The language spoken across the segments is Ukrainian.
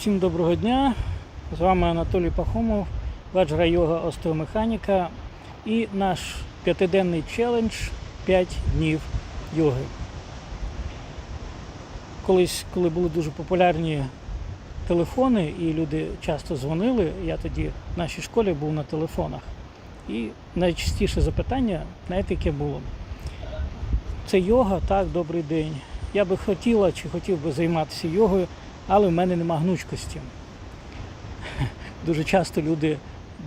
Всім доброго дня! З вами Анатолій Пахомов, ваджра йога остеомеханіка і наш п'ятиденний челендж 5 днів йоги. Колись, коли були дуже популярні телефони і люди часто дзвонили, я тоді в нашій школі був на телефонах. І найчастіше запитання, знаєте, яке було? Це йога, так, добрий день. Я би хотіла чи хотів би займатися йогою, але в мене нема гнучкості. Дуже часто люди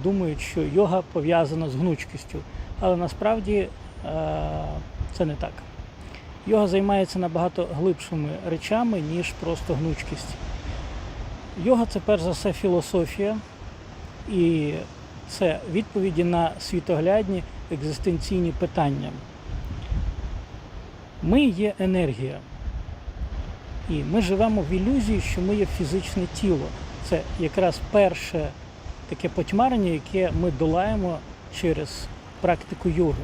думають, що йога пов'язана з гнучкістю, але насправді е, це не так. Йога займається набагато глибшими речами, ніж просто гнучкість. Йога це перш за все філософія, і це відповіді на світоглядні екзистенційні питання. Ми є енергія. І ми живемо в ілюзії, що ми є фізичне тіло. Це якраз перше таке потьмарення, яке ми долаємо через практику йоги.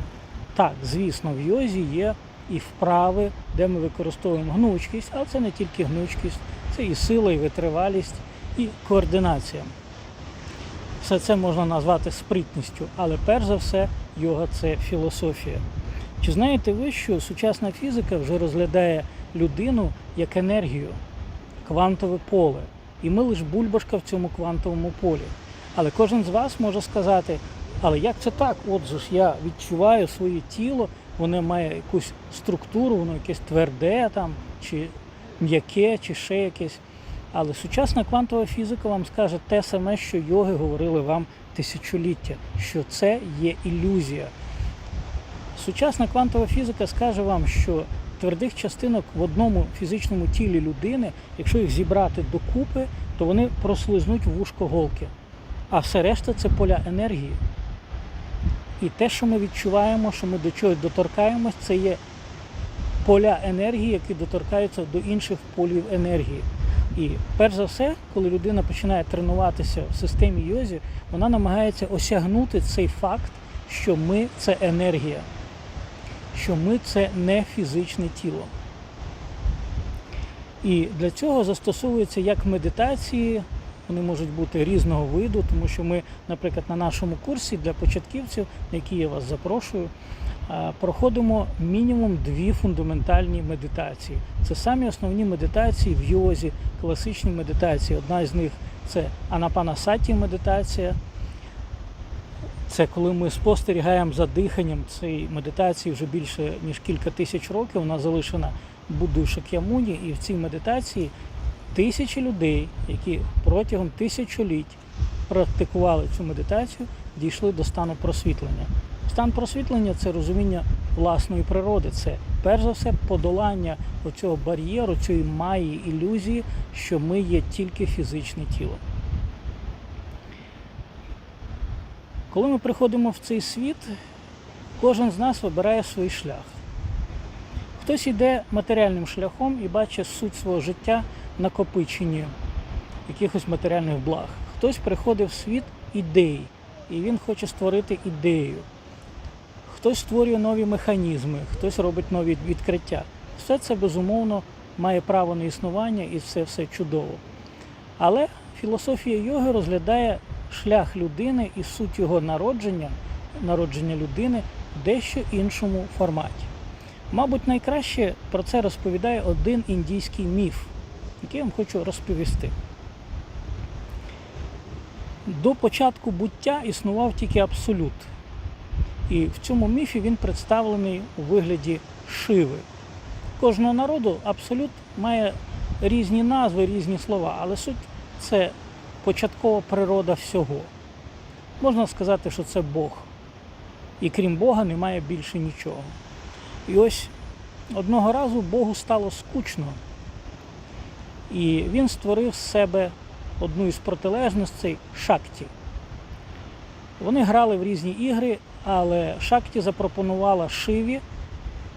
Так, звісно, в йозі є і вправи, де ми використовуємо гнучкість, але це не тільки гнучкість, це і сила, і витривалість, і координація. Все це можна назвати спритністю, але перш за все йога це філософія. Чи знаєте ви, що сучасна фізика вже розглядає людину як енергію, квантове поле. І ми лише бульбашка в цьому квантовому полі. Але кожен з вас може сказати, але як це так? Отже ж я відчуваю своє тіло, воно має якусь структуру, воно якесь тверде там, чи м'яке, чи ще якесь. Але сучасна квантова фізика вам скаже те саме, що йоги говорили вам тисячоліття, що це є ілюзія. Сучасна квантова фізика скаже вам, що твердих частинок в одному фізичному тілі людини, якщо їх зібрати докупи, то вони прослизнуть в вушко голки. А все решта це поля енергії. І те, що ми відчуваємо, що ми до чогось доторкаємось, це є поля енергії, які доторкаються до інших полів енергії. І перш за все, коли людина починає тренуватися в системі йозі, вона намагається осягнути цей факт, що ми це енергія що ми це не фізичне тіло. І для цього застосовуються як медитації, вони можуть бути різного виду, тому що ми, наприклад, на нашому курсі для початківців, на який я вас запрошую, проходимо мінімум дві фундаментальні медитації. Це самі основні медитації в йозі, класичні медитації. Одна з них це анапанасаті медитація. Це коли ми спостерігаємо за диханням цієї медитації вже більше ніж кілька тисяч років. Вона залишена Буддою Шак'ямуні, і в цій медитації тисячі людей, які протягом тисячоліть практикували цю медитацію, дійшли до стану просвітлення. Стан просвітлення це розуміння власної природи. Це перш за все подолання оцього бар'єру, цієї маї ілюзії, що ми є тільки фізичне тіло. Коли ми приходимо в цей світ, кожен з нас вибирає свій шлях. Хтось йде матеріальним шляхом і бачить суть свого життя в накопиченні якихось матеріальних благ. Хтось приходить в світ ідей, і він хоче створити ідею. Хтось створює нові механізми, хтось робить нові відкриття. Все це безумовно має право на існування і все все чудово. Але філософія йоги розглядає шлях людини і суть його народження, народження людини в дещо іншому форматі. Мабуть, найкраще про це розповідає один індійський міф, який я вам хочу розповісти. До початку буття існував тільки абсолют. І в цьому міфі він представлений у вигляді шиви. Кожного народу абсолют має різні назви, різні слова, але суть це початкова природа всього. Можна сказати, що це Бог. І крім Бога немає більше нічого. І ось одного разу Богу стало скучно. І він створив з себе одну із протилежностей шакті. Вони грали в різні ігри, але Шакті запропонувала Шиві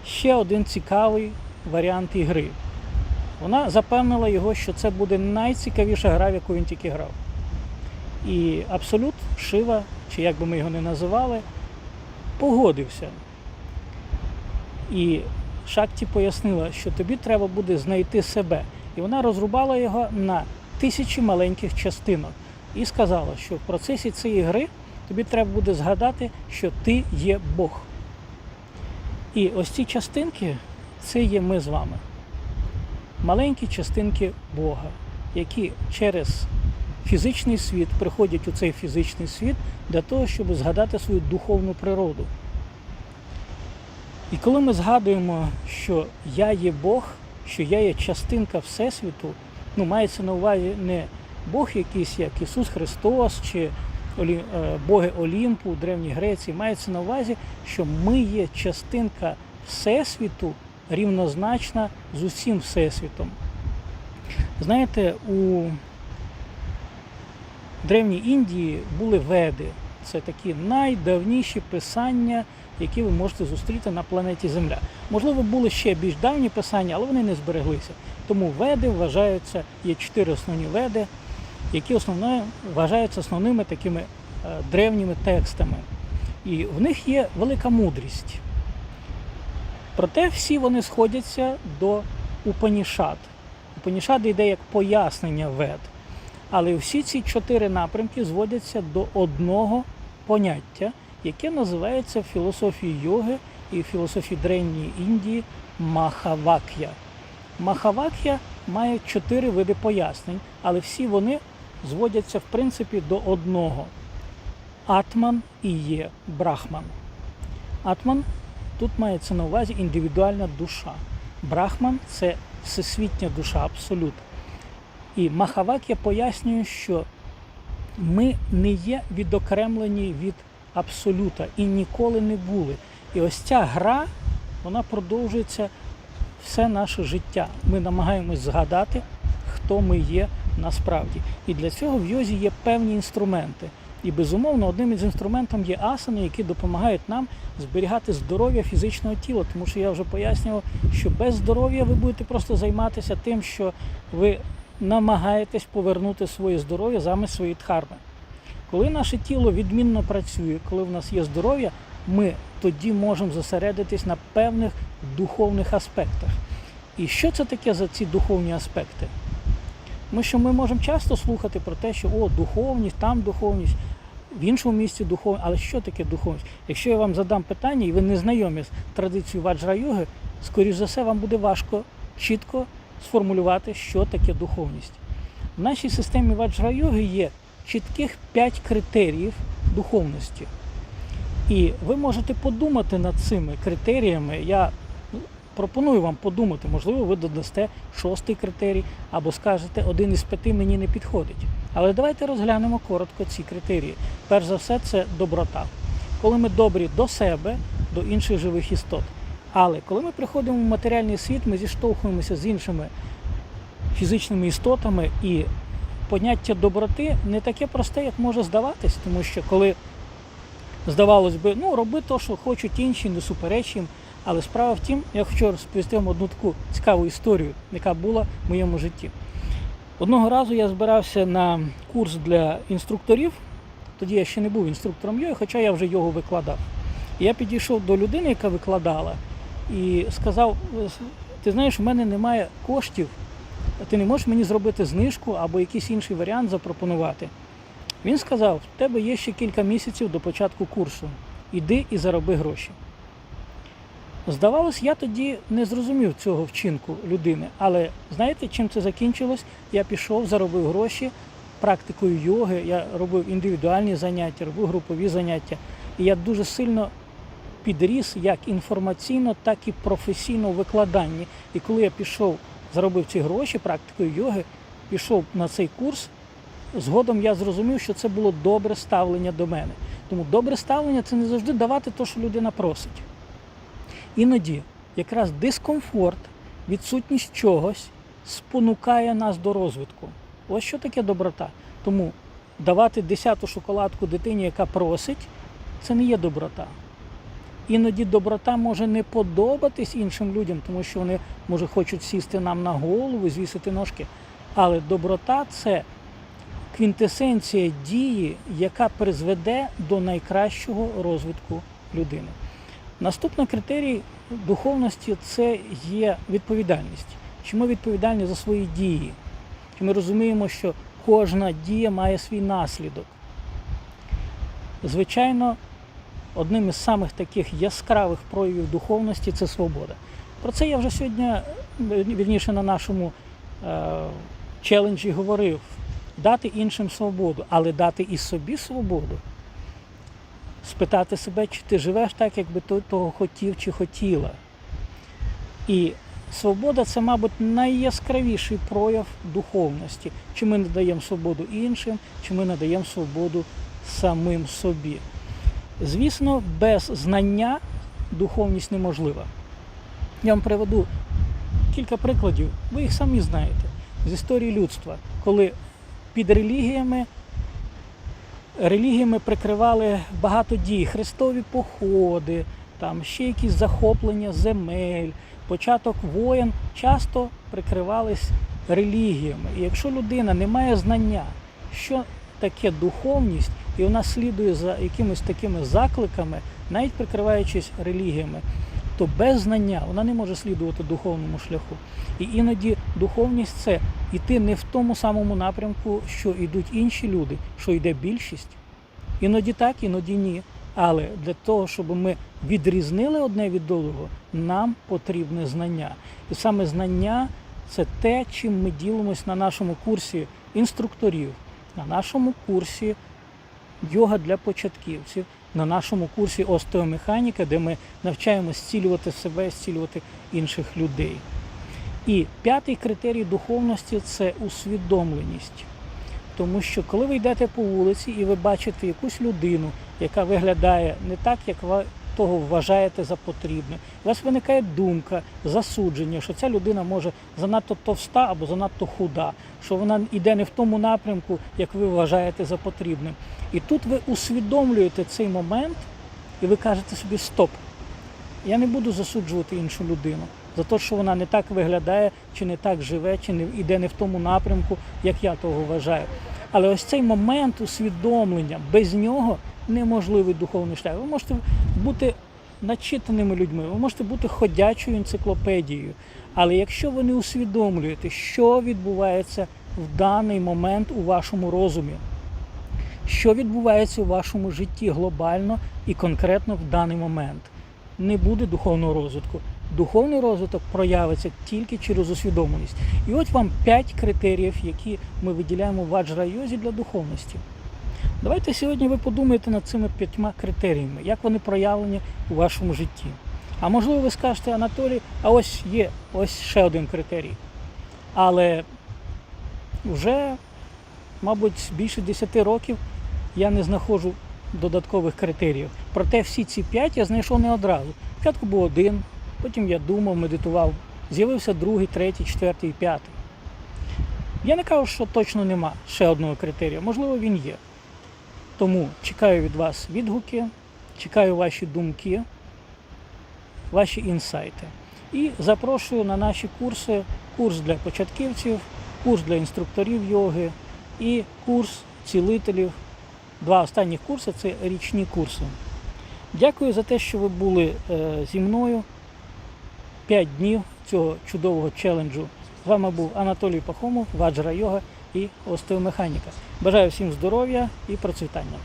ще один цікавий варіант ігри. Вона запевнила його, що це буде найцікавіша гра, в яку він тільки грав. І абсолют Шива, чи як би ми його не називали, погодився. І Шакті пояснила, що тобі треба буде знайти себе. І вона розрубала його на тисячі маленьких частинок і сказала, що в процесі цієї гри тобі треба буде згадати, що ти є Бог. І ось ці частинки це є ми з вами. Маленькі частинки Бога, які через фізичний світ приходять у цей фізичний світ для того, щоб згадати свою духовну природу. І коли ми згадуємо, що я є Бог, що я є частинка Всесвіту, ну мається на увазі не Бог якийсь, як Ісус Христос чи е, боги Олімпу Древній Греції, мається на увазі, що ми є частинка Всесвіту рівнозначна з усім Всесвітом. Знаєте, у Древній Індії були веди. Це такі найдавніші писання, які ви можете зустріти на планеті Земля. Можливо, були ще більш давні писання, але вони не збереглися. Тому веди вважаються, є чотири основні веди, які основно вважаються основними такими е, древніми текстами. І в них є велика мудрість. Проте всі вони сходяться до Упанішад. Упанішад йде як пояснення вед. Але всі ці чотири напрямки зводяться до одного поняття, яке називається в філософії йоги і в філософії Древньої Індії Махавак'я. Махавак'я має чотири види пояснень, але всі вони зводяться в принципі до одного. Атман і є Брахман. Атман тут мається на увазі індивідуальна душа. Брахман це всесвітня душа, абсолют. І Махавак'я пояснює, що ми не є відокремлені від абсолюта і ніколи не були. І ось ця гра, вона продовжується все наше життя. Ми намагаємось згадати, хто ми є насправді. І для цього в йозі є певні інструменти. І безумовно, одним із інструментів є асани, які допомагають нам зберігати здоров'я фізичного тіла. Тому що я вже пояснював, що без здоров'я ви будете просто займатися тим, що ви намагаєтесь повернути своє здоров'я замість своєї дхарми. Коли наше тіло відмінно працює, коли в нас є здоров'я, ми тоді можемо зосередитись на певних духовних аспектах. І що це таке за ці духовні аспекти? Тому що ми можемо часто слухати про те, що о, духовність, там духовність, в іншому місці духовність. Але що таке духовність? Якщо я вам задам питання і ви не знайомі з традицією ваджра-йоги, скоріш за все, вам буде важко чітко сформулювати, що таке духовність. В нашій системі ваджра-йоги є чітких 5 критеріїв духовності. І ви можете подумати над цими критеріями. Я пропоную вам подумати, можливо, ви додасте шостий критерій або скажете, один із п'яти мені не підходить. Але давайте розглянемо коротко ці критерії. Перш за все, це доброта. Коли ми добрі до себе, до інших живих істот. Але коли ми приходимо в матеріальний світ, ми зіштовхуємося з іншими фізичними істотами, і поняття доброти не таке просте, як може здаватись, тому що коли здавалось би, ну роби те, що хочуть інші, не супереч їм. Але справа в тім, я хочу розповісти вам одну таку цікаву історію, яка була в моєму житті. Одного разу я збирався на курс для інструкторів. Тоді я ще не був інструктором йоги, хоча я вже його викладав. Я підійшов до людини, яка викладала, і сказав: ти знаєш, у мене немає коштів, ти не можеш мені зробити знижку або якийсь інший варіант запропонувати. Він сказав: в тебе є ще кілька місяців до початку курсу. Іди і зароби гроші. Здавалось, я тоді не зрозумів цього вчинку людини. Але знаєте, чим це закінчилось? Я пішов, заробив гроші практикою йоги, я робив індивідуальні заняття, робив групові заняття. І я дуже сильно підріс як інформаційно, так і професійно у викладанні. І коли я пішов, заробив ці гроші практикою йоги, пішов на цей курс, згодом я зрозумів, що це було добре ставлення до мене. Тому добре ставлення це не завжди давати те, що людина просить. Іноді якраз дискомфорт, відсутність чогось спонукає нас до розвитку. Ось що таке доброта. Тому давати десяту шоколадку дитині, яка просить, це не є доброта. Іноді доброта може не подобатись іншим людям, тому що вони, може, хочуть сісти нам на голову, звісити ножки. Але доброта це квінтесенція дії, яка призведе до найкращого розвитку людини. Наступний критерій духовності це є відповідальність. Чи ми відповідальні за свої дії? Чи ми розуміємо, що кожна дія має свій наслідок? Звичайно, одним із самих таких яскравих проявів духовності це свобода. Про це я вже сьогодні, вірніше, на нашому е, челенджі говорив. Дати іншим свободу, але дати і собі свободу. Спитати себе, чи ти живеш так, як би ти того хотів чи хотіла. І свобода це, мабуть, найяскравіший прояв духовності. Чи ми надаємо свободу іншим, чи ми надаємо свободу самим собі. Звісно, без знання духовність неможлива. Я вам приведу кілька прикладів, ви їх самі знаєте, з історії людства, коли під релігіями релігіями прикривали багато дій, хрестові походи, там ще якісь захоплення земель, початок воєн часто прикривались релігіями. І якщо людина не має знання, що таке духовність, і вона слідує за якимись такими закликами, навіть прикриваючись релігіями, то без знання вона не може слідувати духовному шляху. І іноді духовність це йти не в тому самому напрямку, що йдуть інші люди, що йде більшість. Іноді так, іноді ні. Але для того, щоб ми відрізнили одне від другого, нам потрібне знання. І саме знання це те, чим ми ділимось на нашому курсі інструкторів, на нашому курсі йога для початківців, на нашому курсі остеомеханіка, де ми навчаємося зцілювати себе, зцілювати інших людей. І п'ятий критерій духовності це усвідомленість. Тому що коли ви йдете по вулиці і ви бачите якусь людину, яка виглядає не так, як ви того вважаєте за потрібне, у вас виникає думка, засудження, що ця людина може занадто товста або занадто худа, що вона йде не в тому напрямку, як ви вважаєте за потрібним. І тут ви усвідомлюєте цей момент, і ви кажете собі Стоп! Я не буду засуджувати іншу людину за те, що вона не так виглядає, чи не так живе, чи не йде не в тому напрямку, як я того вважаю. Але ось цей момент усвідомлення, без нього неможливий духовний шлях. Ви можете бути начитаними людьми, ви можете бути ходячою енциклопедією. Але якщо ви не усвідомлюєте, що відбувається в даний момент у вашому розумі, що відбувається у вашому житті глобально і конкретно в даний момент, не буде духовного розвитку. Духовний розвиток проявиться тільки через усвідомленість. І от вам п'ять критеріїв, які ми виділяємо в ваджра йозі для духовності. Давайте сьогодні ви подумаєте над цими п'ятьма критеріями, як вони проявлені у вашому житті. А можливо, ви скажете, Анатолій, а ось є ось ще один критерій. Але вже, мабуть, більше 10 років я не знаходжу додаткових критеріїв. Проте всі ці п'ять я знайшов не одразу. Спочатку був один, потім я думав, медитував. З'явився другий, третій, четвертий, п'ятий. Я не кажу, що точно нема ще одного критерія. Можливо, він є. Тому чекаю від вас відгуки, чекаю ваші думки, ваші інсайти. І запрошую на наші курси, курс для початківців, курс для інструкторів йоги і курс цілителів. Два останні курси це річні курси. Дякую за те, що ви були е, зі мною 5 днів цього чудового челенджу. З вами був Анатолій Пахомов, Ваджра Йога і остеомеханіка. Бажаю всім здоров'я і процвітання.